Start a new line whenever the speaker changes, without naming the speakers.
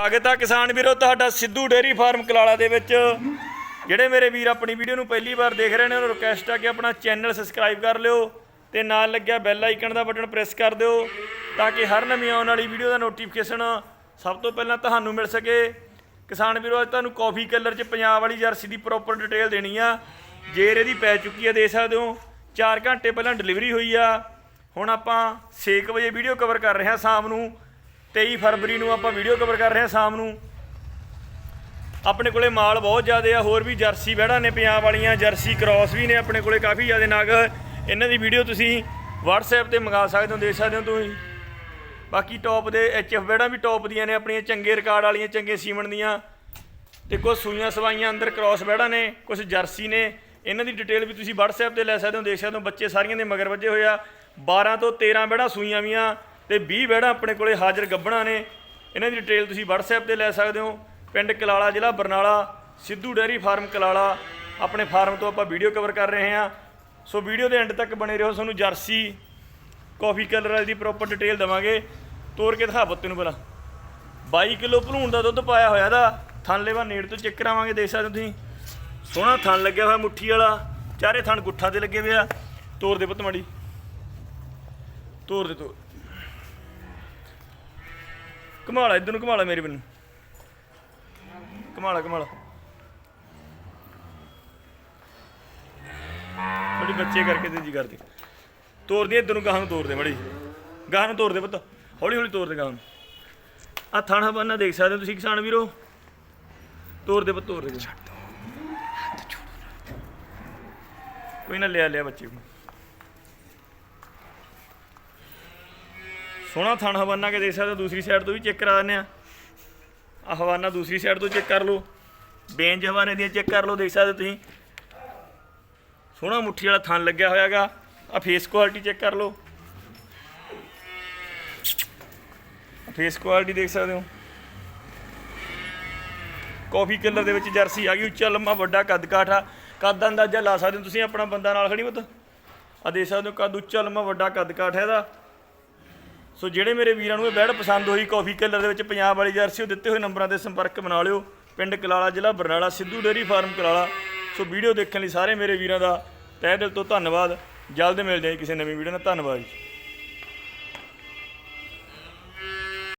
ਸਵਾਗਤ ਆ ਕਿਸਾਨ ਵੀਰੋ, ਤੁਹਾਡਾ ਸਿੱਧੂ ਡੇਅਰੀ ਫਾਰਮ ਕਲਾਲਾ ਦੇ ਵਿੱਚ। ਜਿਹੜੇ ਮੇਰੇ ਵੀਰ ਆਪਣੀ ਵੀਡੀਓ ਨੂੰ ਪਹਿਲੀ ਵਾਰ ਦੇਖ ਰਹੇ ਨੇ, ਉਹਨਾਂ ਨੂੰ ਰਿਕਵੈਸਟ ਆ ਕਿ ਆਪਣਾ ਚੈਨਲ ਸਬਸਕ੍ਰਾਈਬ ਕਰ ਲਿਓ ਤੇ ਨਾਲ ਲੱਗਿਆ ਬੈਲ ਆਈਕਨ ਦਾ ਬਟਨ ਪ੍ਰੈਸ ਕਰ ਦਿਓ ਤਾਂ ਕਿ ਹਰ ਨਵੀਂ ਆਉਣ ਵਾਲੀ ਵੀਡੀਓ ਦਾ ਨੋਟੀਫਿਕੇਸ਼ਨ ਸਭ ਤੋਂ ਪਹਿਲਾਂ ਤੁਹਾਨੂੰ ਮਿਲ ਸਕੇ। ਕਿਸਾਨ ਵੀਰੋ, ਅੱਜ ਤੁਹਾਨੂੰ ਕਾਫੀ ਕਲਰ 'ਚ ਪੰਜਾਬ ਵਾਲੀ ਜਰਸੀ ਦੀ ਪ੍ਰੋਪਰ ਡਿਟੇਲ ਦੇਣੀ ਆ। ਜੇਰ ਇਹਦੀ ਪੈ ਚੁੱਕੀ ਆ ਦੇ ਸਕਦੇ ਹੋ। 4 ਘੰਟੇ ਪਹਿਲਾਂ ਡਿਲੀਵਰੀ ਹੋਈ ਆ। ਹੁਣ ਆਪਾਂ 6 ਵਜੇ ਵੀਡੀਓ ਕਵਰ ਕਰ ਰਹੇ ਹਾਂ ਸ਼ਾਮ ਨੂੰ। 23 ਫਰਵਰੀ ਨੂੰ ਆਪਾਂ ਵੀਡੀਓ ਕਵਰ ਕਰ ਰਹੇ ਹਾਂ ਸ਼ਾਮ ਨੂੰ। ਆਪਣੇ ਕੋਲੇ ਮਾਲ ਬਹੁਤ ਜ਼ਿਆਦਾ ਆ, ਹੋਰ ਵੀ ਜਰਸੀ ਵਹਿੜਾਂ ਨੇ ਪੰਜਾਬ ਵਾਲੀਆਂ, ਜਰਸੀ ਕ੍ਰਾਸ ਵੀ ਨੇ ਆਪਣੇ ਕੋਲੇ ਕਾਫੀ ਜ਼ਿਆਦਾ ਨਗ। ਇਹਨਾਂ ਦੀ ਵੀਡੀਓ ਤੁਸੀਂ WhatsApp ਤੇ ਮੰਗਾ ਸਕਦੇ ਹੋ, ਦੇਖ ਸਕਦੇ ਹੋ ਤੁਸੀਂ। ਬਾਕੀ ਟੌਪ ਦੇ ਐਚਐਫ ਵਹਿੜਾਂ ਵੀ ਟੌਪ ਦੀਆਂ ਨੇ, ਆਪਣੀਆਂ ਚੰਗੇ ਰਿਕਾਰਡ ਵਾਲੀਆਂ, ਚੰਗੇ ਸੀਮਣ ਦੀਆਂ। ਤੇ ਕੁਝ ਸੂਈਆਂ ਸਵਾਈਆਂ ਅੰਦਰ ਕ੍ਰਾਸ ਵਹਿੜਾਂ ਨੇ ਕੁਝ ਜਰਸੀ ਨੇ। ਇਹਨਾਂ ਦੀ ਡਿਟੇਲ ਵੀ ਤੁਸੀਂ WhatsApp ਤੇ ਲੈ ਸਕਦੇ ਹੋ, ਦੇਖ ਸਕਦੇ ਹੋ, ਬੱਚੇ ਸਾਰੀਆਂ ਦੇ ਮਗਰ ਵੱਜੇ ਹੋਏ ਆ। 12 ਤੋਂ 13 ਵਹਿੜਾਂ ਸੂਈਆਂ ਵੀਆਂ। ਤੇ 20 ਵਹਿੜਾਂ ਆਪਣੇ ਕੋਲੇ ਹਾਜ਼ਰ ਗੱਬਣਾ ਨੇ। ਇਹਨਾਂ ਦੀ ਡਿਟੇਲ ਤੁਸੀਂ WhatsApp ਤੇ ਲੈ ਸਕਦੇ ਹੋ। ਪਿੰਡ ਕਲਾਲਾ, ਜ਼ਿਲ੍ਹਾ ਬਰਨਾਲਾ, ਸਿੱਧੂ ਡੈਰੀ ਫਾਰਮ ਕਲਾਲਾ। ਆਪਣੇ ਫਾਰਮ ਤੋਂ ਆਪਾਂ ਵੀਡੀਓ ਕਵਰ ਕਰ ਰਹੇ ਹਾਂ। ਸੋ ਵੀਡੀਓ ਦੇ ਐਂਡ ਤੱਕ ਬਣੇ ਰਹੋ। ਤੁਹਾਨੂੰ ਜਰਸੀ ਕਾਫੀ ਕਲਰ ਵਾਲੀ ਦੀ ਪ੍ਰੋਪਰ ਡਿਟੇਲ ਦਵਾਂਗੇ। ਤੋੜ ਕੇ ਦਿਖਾ ਬੱਤੇ ਨੂੰ ਪਹਿਲਾਂ। 22 ਕਿਲੋ ਭਲੂਣ ਦਾ ਦੁੱਧ ਪਾਇਆ ਹੋਇਆ ਦਾ ਥਣ ਲੈਵਾ ਨੇੜ ਤੋਂ ਚੈੱਕ ਕਰਾਵਾਂਗੇ, ਦੇਖ ਸਕਦੇ ਹੋ ਤੁਸੀਂ। ਸੋਹਣਾ ਥਣ ਲੱਗਿਆ ਹੋਇਆ ਮੁੱਠੀ ਵਾਲਾ। ਚਾਰੇ ਥਣ ਗੁੱਠਾਂ ਤੇ ਲੱਗੇ ਹੋਏ ਆ। ਤੋੜ ਦੇ ਪੁੱਤ ਮਾੜੀ। ਤੋੜ ਦੇ ਤੋੜ ਕਮਾਲਾ ਇਧਰ ਨੂੰ ਕਮਾਲਾ ਮੇਰੇ ਬੰਨੂ। ਕਮਾਲਾ ਕਮਾਲਾ ਥੋੜੀ ਬੱਚੇ ਕਰਕੇ ਤੇ ਜੀ ਕਰਦੀ। ਤੋੜ ਦੀ ਇਧਰ ਨੂੰ ਗਾਹਾਂ ਨੂੰ ਤੋੜ ਦੇ ਮੜੀ ਗਾਹਾਂ ਨੂੰ ਤੋੜ ਦੇ ਪੁੱਤ ਹੌਲੀ ਹੌਲੀ ਤੋੜ ਦੇ ਗਾਹਾਂ ਨੂੰ। ਆ ਥਾਣਾ ਬੰਨਾ ਦੇਖ ਸਕਦੇ ਹੋ ਤੁਸੀਂ ਕਿਸਾਨ ਵੀਰੋ। ਤੋੜ ਦੇ ਪੁੱਤ ਤੋੜ ਦੇ ਕੋਈ ਨਾ ਲਿਆ ਲਿਆ ਬੱਚੇ ਨੂੰ। ਸੋਹਣਾ ਥਣ ਹਵਾਨਾ ਕੇ ਦੇਖ ਸਕਦੇ ਹੋ, ਦੂਸਰੀ ਸਾਈਡ ਤੋਂ ਵੀ ਚੈੱਕ ਕਰਾ ਦਿੰਦੇ ਆ ਆ ਹਵਾਨਾ ਦੂਸਰੀ ਸਾਈਡ ਤੋਂ ਚੈੱਕ ਕਰ ਲਓ। ਬੇਂਜ ਹਵਾਨੇ ਦੀਆਂ ਚੈੱਕ ਕਰ ਲਓ, ਦੇਖ ਸਕਦੇ ਹੋ ਤੁਸੀਂ। ਸੋਹਣਾ ਮੁੱਠੀ ਵਾਲਾ ਥਣ ਲੱਗਿਆ ਹੋਇਆਗਾ ਆ ਫੇਸ ਕੁਆਲਿਟੀ ਚੈੱਕ ਕਰ ਲਓ। ਫੇਸ ਕੁਆਲਿਟੀ ਦੇਖ ਸਕਦੇ ਹੋ। ਕਾਫੀ ਕਲਰ ਦੇ ਵਿੱਚ ਜਰਸੀ ਆ ਗਈ, ਉੱਚਾ, ਲੰਮਾ, ਵੱਡਾ, ਕੱਦ ਕਾਠ। ਆ ਕੱਦ ਦਾ ਅੰਦਾਜ਼ਾ ਲਾ ਸਕਦੇ ਹੋ ਤੁਸੀਂ ਆਪਣਾ ਬੰਦਾ ਨਾਲ, ਖੜੀ ਮਤ ਆ ਦੇਖ ਸਕਦੇ ਹੋ, ਕੱਦ ਉੱਚਾ, ਲੰਮਾ, ਵੱਡਾ, ਕੱਦ ਕਾਠ ਹੈ ਇਹਦਾ। ਸੋ ਜਿਹੜੇ ਮੇਰੇ ਵੀਰਾਂ ਨੂੰ ਇਹ ਬੈਡ ਪਸੰਦ ਹੋਈ ਕਾਫੀ ਕਲਰ ਦੇ ਵਿੱਚ ਪੰਜਾਬ ਵਾਲੀ ਜਰਸੀ, ਉਹ ਦਿੱਤੇ ਹੋਏ ਨੰਬਰਾਂ ਤੇ ਸੰਪਰਕ ਬਣਾ ਲਿਓ। ਪਿੰਡ ਕਲਾਲਾ, ਜ਼ਿਲ੍ਹਾ Barnala, Sidhu dairy farm Kalala. So video ਦੇਖਣ ਲਈ ਸਾਰੇ ਮੇਰੇ ਵੀਰਾਂ ਦਾ ਤਹਿ ਦਿਲ ਤੋਂ ਧੰਨਵਾਦ। ਜਲਦ ਮਿਲ ਜਾਏ ਕਿਸੇ ਨਵੀਂ ਵੀਡੀਓ ਨਾਲ। ਧੰਨਵਾਦ ਜੀ।